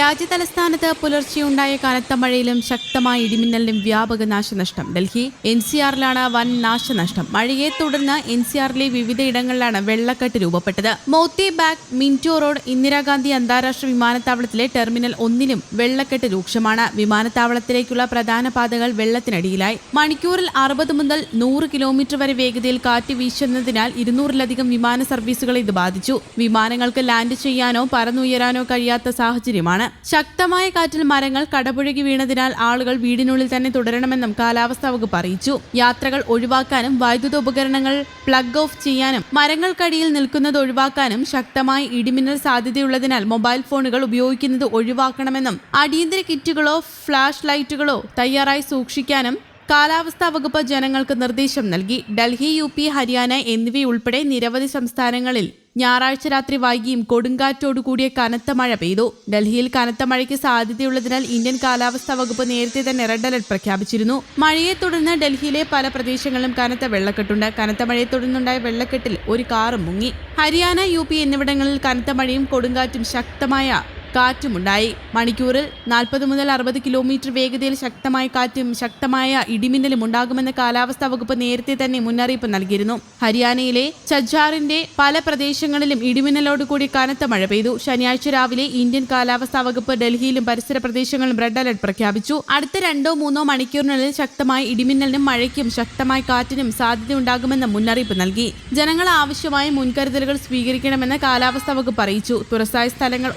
രാജ്യതലസ്ഥാനത്ത് പുലർച്ചെയുണ്ടായ കനത്ത മഴയിലും ശക്തമായ ഇടിമിന്നലിലും വ്യാപക നാശനഷ്ടം. ഡൽഹി എൻ സി ആറിലാണ് വൻ നാശനഷ്ടം. മഴയെ തുടർന്ന് എൻ സി ആറിലെ വിവിധയിടങ്ങളിലാണ് വെള്ളക്കെട്ട് രൂപപ്പെട്ടത്. മോത്തി ബാഗ് മിന്റോ റോഡ് ഇന്ദിരാഗാന്ധി അന്താരാഷ്ട്ര വിമാനത്താവളത്തിലെ ടെർമിനൽ ഒന്നിലും വെള്ളക്കെട്ട് രൂക്ഷമാണ്. വിമാനത്താവളത്തിലേക്കുള്ള പ്രധാന പാതകൾ വെള്ളത്തിനടിയിലായി. മണിക്കൂറിൽ അറുപത് മുതൽ നൂറ് കിലോമീറ്റർ വരെ വേഗതയിൽ കാറ്റ് വീശുന്നതിനാൽ ഇരുന്നൂറിലധികം വിമാന സർവീസുകളെ ഇത് ബാധിച്ചു. വിമാനങ്ങൾക്ക് ലാൻഡ് ചെയ്യാനോ പറന്നുയരാനോ കഴിയാത്ത സാഹചര്യമാണ്. ശക്തമായ കാറ്റിൽ മരങ്ങൾ കടപുഴകി വീണതിനാൽ ആളുകൾ വീടിനുള്ളിൽ തന്നെ തുടരണമെന്നും കാലാവസ്ഥാ വകുപ്പ് അറിയിച്ചു. യാത്രകൾ ഒഴിവാക്കാനും വൈദ്യുത ഉപകരണങ്ങൾ പ്ലഗ് ഓഫ് ചെയ്യാനും മരങ്ങൾക്കടിയിൽ നിൽക്കുന്നത് ഒഴിവാക്കാനും ശക്തമായ ഇടിമിന്നൽ സാധ്യതയുള്ളതിനാൽ മൊബൈൽ ഫോണുകൾ ഉപയോഗിക്കുന്നത് ഒഴിവാക്കണമെന്നും അടിയന്തര കിറ്റുകളോ ഫ്ലാഷ് ലൈറ്റുകളോ തയ്യാറായി സൂക്ഷിക്കാനും കാലാവസ്ഥാ വകുപ്പ് ജനങ്ങൾക്ക് നിർദ്ദേശം നൽകി. ഡൽഹി യു പി ഹരിയാന എന്നിവയുൾപ്പെടെ നിരവധി സംസ്ഥാനങ്ങളിൽ ഞായറാഴ്ച രാത്രി വൈകിയും കൊടുങ്കാറ്റോടുകൂടിയ കനത്ത മഴ പെയ്തു. ഡൽഹിയിൽ കനത്ത മഴയ്ക്ക് സാധ്യതയുള്ളതിനാൽ ഇന്ത്യൻ കാലാവസ്ഥാ വകുപ്പ് നേരത്തെ തന്നെ റെഡ് അലർട്ട് പ്രഖ്യാപിച്ചിരുന്നു. മഴയെ തുടർന്ന് ഡൽഹിയിലെ പല പ്രദേശങ്ങളിലും കനത്ത വെള്ളക്കെട്ടുണ്ട്. കനത്ത മഴയെ തുടർന്നുണ്ടായ വെള്ളക്കെട്ടിൽ ഒരു കാറും മുങ്ങി. ഹരിയാന യു എന്നിവിടങ്ങളിൽ കനത്ത മഴയും കൊടുങ്കാറ്റും ശക്തമായ കാറ്റുമുണ്ടായി. മണിക്കൂറിൽ നാൽപ്പത് മുതൽ അറുപത് കിലോമീറ്റർ വേഗതയിൽ ശക്തമായ കാറ്റും ശക്തമായ ഇടിമിന്നലും ഉണ്ടാകുമെന്ന് കാലാവസ്ഥാ വകുപ്പ് നേരത്തെ തന്നെ മുന്നറിയിപ്പ് നൽകിയിരുന്നു. ഹരിയാനയിലെ ചജ്ജാറിന്റെ പല പ്രദേശങ്ങളിലും ഇടിമിന്നലോടുകൂടി കനത്ത മഴ പെയ്തു. ശനിയാഴ്ച രാവിലെ ഇന്ത്യൻ കാലാവസ്ഥാ വകുപ്പ് ഡൽഹിയിലും പരിസര പ്രദേശങ്ങളിലും റെഡ് അലർട്ട് പ്രഖ്യാപിച്ചു. അടുത്ത രണ്ടോ മൂന്നോ മണിക്കൂറിനുള്ളിൽ ശക്തമായ ഇടിമിന്നലിനും മഴയ്ക്കും ശക്തമായ കാറ്റിനും സാധ്യതയുണ്ടാകുമെന്ന് മുന്നറിയിപ്പ് നൽകി. ജനങ്ങൾ ആവശ്യമായ മുൻകരുതലുകൾ സ്വീകരിക്കണമെന്ന് കാലാവസ്ഥാ വകുപ്പ് അറിയിച്ചു. തുറസായ സ്ഥലങ്ങൾ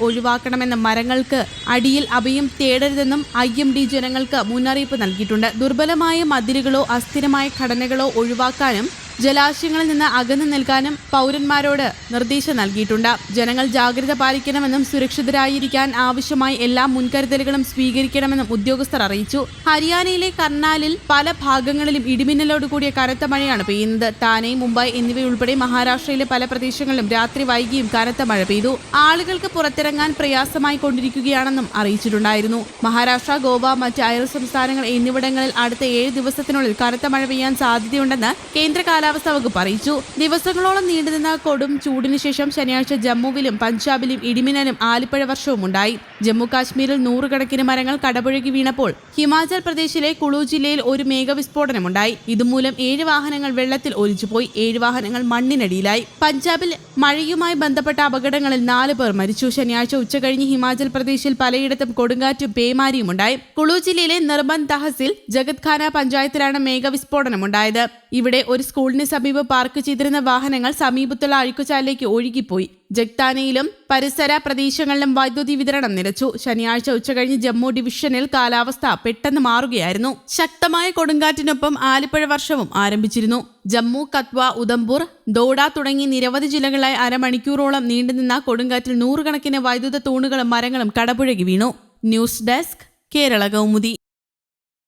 ഒഴിവാക്കണമെന്നും മരങ്ങൾക്ക് അടിയിൽ അഭയം തേടരുതെന്നും ഐ എം ഡി ജനങ്ങൾക്ക് മുന്നറിയിപ്പ് നൽകിയിട്ടുണ്ട്. ദുർബലമായ മതിലുകളോ അസ്ഥിരമായ ഘടനകളോ ഒഴിവാക്കാനും ജലാശയങ്ങളിൽ നിന്ന് അകന്നു നിൽക്കാനും പൗരന്മാരോട് നിർദ്ദേശം നൽകിയിട്ടുണ്ട്. ജനങ്ങൾ ജാഗ്രത പാലിക്കണമെന്നും സുരക്ഷിതരായിരിക്കാൻ ആവശ്യമായ എല്ലാ മുൻകരുതലുകളും സ്വീകരിക്കണമെന്നും ഉദ്യോഗസ്ഥർ അറിയിച്ചു. ഹരിയാനയിലെ കർണാലിൽ പല ഭാഗങ്ങളിലും ഇടിമിന്നലോട് കൂടിയ കനത്ത മഴയാണ് പെയ്യുന്നത്. താനെ മുംബൈ എന്നിവയുൾപ്പെടെ മഹാരാഷ്ട്രയിലെ പല പ്രദേശങ്ങളിലും രാത്രി വൈകിയും കനത്ത മഴ പെയ്തു. ആളുകൾക്ക് പുറത്തിറങ്ങാൻ പ്രയാസമായി കൊണ്ടിരിക്കുകയാണെന്നും അറിയിച്ചിട്ടുണ്ടായിരുന്നു. മഹാരാഷ്ട്ര ഗോവ മറ്റ് അയൽ സംസ്ഥാനങ്ങൾ എന്നിവിടങ്ങളിൽ അടുത്ത ഏഴ് ദിവസത്തിനുള്ളിൽ കനത്ത മഴ പെയ്യാൻ സാധ്യതയുണ്ടെന്ന് കേന്ദ്ര കാലാവസ്ഥാ വകുപ്പ് അറിയിച്ചു. ദിവസങ്ങളോളം നീണ്ടുനിന്ന കൊടും ചൂടിനു ശേഷം ശനിയാഴ്ച ജമ്മുവിലും പഞ്ചാബിലും ഇടിമിന്നലും ആലിപ്പഴ വർഷവും ഉണ്ടായി. ജമ്മു കാശ്മീരിൽ നൂറുകണക്കിന് മരങ്ങൾ കടപുഴകി വീണപ്പോൾ ഹിമാചൽ പ്രദേശിലെ കുളു ജില്ലയിൽ ഒരു മേഘവിസ്ഫോടനമുണ്ടായി ഇതുമൂലം ഏഴ് വാഹനങ്ങൾ വെള്ളത്തിൽ ഒലിച്ചുപോയി ഏഴ് വാഹനങ്ങൾ മണ്ണിനടിയിലായി. പഞ്ചാബിൽ മഴയുമായി ബന്ധപ്പെട്ട അപകടങ്ങളിൽ നാല് പേർ മരിച്ചു. ശനിയാഴ്ച ഉച്ചകഴിഞ്ഞ് ഹിമാചൽ പ്രദേശിൽ പലയിടത്തും കൊടുങ്കാറ്റും പേമാരിയും ഉണ്ടായി. കുളു ജില്ലയിലെ നിർബൻ തഹസിൽ ജഗത്ഖാന പഞ്ചായത്തിലാണ് മേഘവിസ്ഫോടനമുണ്ടായത് ഇവിടെ ഒരു സ്കൂളിന് സമീപം പാർക്ക് ചെയ്തിരുന്ന വാഹനങ്ങൾ സമീപത്തുള്ള അഴുക്കുചാലിലേക്ക് ഒഴുകിപ്പോയി. ജഗ്താനയിലും പരിസര പ്രദേശങ്ങളിലും വൈദ്യുതി വിതരണം നിലച്ചു. ശനിയാഴ്ച ഉച്ചകഴിഞ്ഞ് ജമ്മു ഡിവിഷനിൽ കാലാവസ്ഥ പെട്ടെന്ന് മാറുകയായിരുന്നു. ശക്തമായ കൊടുങ്കാറ്റിനൊപ്പം ആലിപ്പഴ വർഷവും ആരംഭിച്ചിരുന്നു. ജമ്മു കത്വ ഉദംപൂർ ദോഡ തുടങ്ങി നിരവധി ജില്ലകളായി അരമണിക്കൂറോളം നീണ്ടുനിന്ന കൊടുങ്കാറ്റിൽ നൂറുകണക്കിന് വൈദ്യുത തൂണുകളും മരങ്ങളും കടപുഴകി വീണു. News desk Kerala Kaumudi.